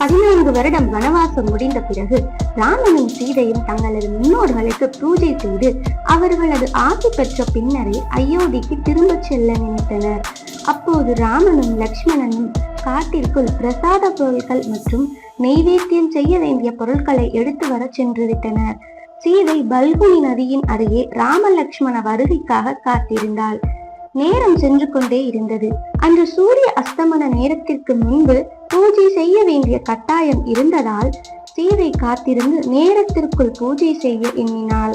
பதினான்கு வருடம் வனவாசம் முடிந்த பிறகு ராமனும் சீதையும் தங்களது முன்னோர்களுக்கு பூஜை செய்து அவர்களது ஆசி பெற்ற பின்னரே அயோத்திக்கு திரும்பச் செல்ல நினைத்தனர். அப்போது ராமனும் லக்ஷ்மணனும் காட்டிற்குள் பிரசாத பொருட்கள் மற்றும் நெய்வேத்தியம் செய்ய வேண்டிய பொருட்களை எடுத்து வர சென்றுவிட்டனர் சீதை பல்குனி நதியின் அருகே ராம லக்ஷ்மண வருகைக்காக காத்திருந்தாள். நேரம் சென்று கொண்டே இருந்தது. அன்று சூரிய அஸ்தமன நேரத்திற்கு முன்பு பூஜை செய்ய வேண்டிய கட்டாயம் இருந்ததால் சீதை காத்திருந்து நேரத்திற்குள் பூஜை செய்ய எண்ணினாள்.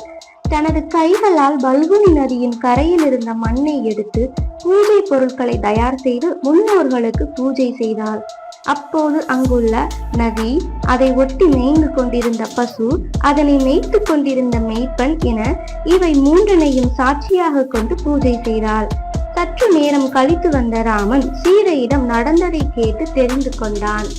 தனது கைகளால் பல்குனி நதியின் கரையில் இருந்த மண்ணை எடுத்து பூஜை பொருட்களை தயார் செய்து முன்னோர்களுக்கு பூஜை செய்தாள். அப்போது அங்குள்ள நதி அதை ஒட்டி மேய்ந்து கொண்டிருந்த பசு அதனை மேய்த்து கொண்டிருந்த மேய்ப்பன் என இவை மூன்றனையும் சாட்சியாக கொண்டு பூஜை செய்தாள். சற்று நேரம் கழித்து வந்த ராமன் சீதையிடம் நடந்ததை கேட்டு தெரிந்து கொண்டான்.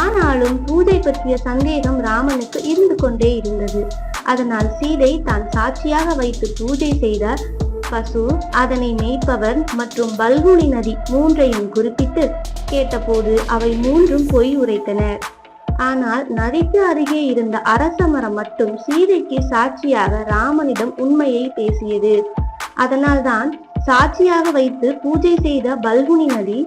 ஆனாலும் பூஜை பற்றிய சந்தேகம் ராமனுக்கு இருந்து கொண்டே இருந்தது. அதனால் சீதை தான் சாட்சியாக வைத்து பூஜை செய்த பசு அதனை மேய்ப்பவர் மற்றும் பல்குனி நதி மூன்றையும் குறிப்பிட்டு கேட்டபோது அவை மூன்றும் பொய் உரைத்தன. ஆனால் நதிக்கு அருகே இருந்த அரச மரம் மட்டும் சீதைக்கு சாட்சியாக ராமனிடம் உண்மையை பேசியது. அதனால்தான் சாட்சியாக வைத்து பூஜை செய்த பல்குனி நதி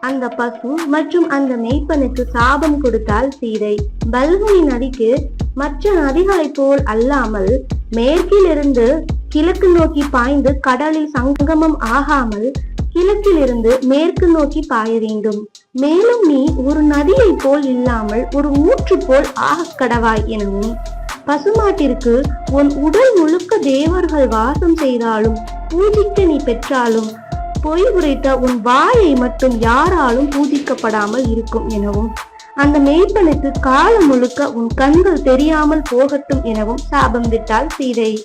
அந்த பசு மற்றும் அந்த மெய்ப்பனுக்கு சாபம் கொடுத்தால் சீதை. பல்குனி நதிக்கு மற்ற நதிகளைப் போல் அல்லாமல் மேற்கிலிருந்து கிழக்கு நோக்கி பாய்ந்து கடலில் சங்கமம் ஆகாமல் கிழக்கிலிருந்து மேற்கு நோக்கி பாய வேண்டும். மேலும் நீ ஒரு நதியை போல் இல்லாமல் ஒரு ஊற்று போல் ஆகக் கடவாய் எனவும் பசுமாட்டிற்கு உன் உடல் முழுக்க தேவர்கள் வாசம் செய்தாலும் பூஜிக்க நீ பெற்றாலும் பொய் உரைத்த உன் வாயை மட்டும் யாராலும் பூஜிக்கப்படாமல் இருக்கும் எனவும் அந்த மெய்ப்பனுக்கு காலம் முழுக்க உன் கண்கள் தெரியாமல் போகட்டும் எனவும் சாபம் விட்டால் சீதை.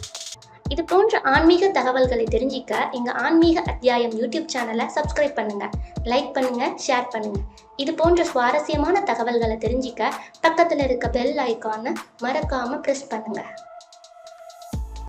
இது போன்ற ஆன்மீக தகவல்களை தெரிஞ்சிக்க எங்கள் ஆன்மீக அத்தியாயம் யூடியூப் சேனலை சப்ஸ்கிரைப் பண்ணுங்க. லைக் பண்ணுங்க ஷேர் பண்ணுங்க. இது போன்ற சுவாரஸ்யமான தகவல்களை தெரிஞ்சிக்க பக்கத்துல இருக்க பெல் ஐக்கானை மறக்காம ப்ரெஸ் பண்ணுங்க.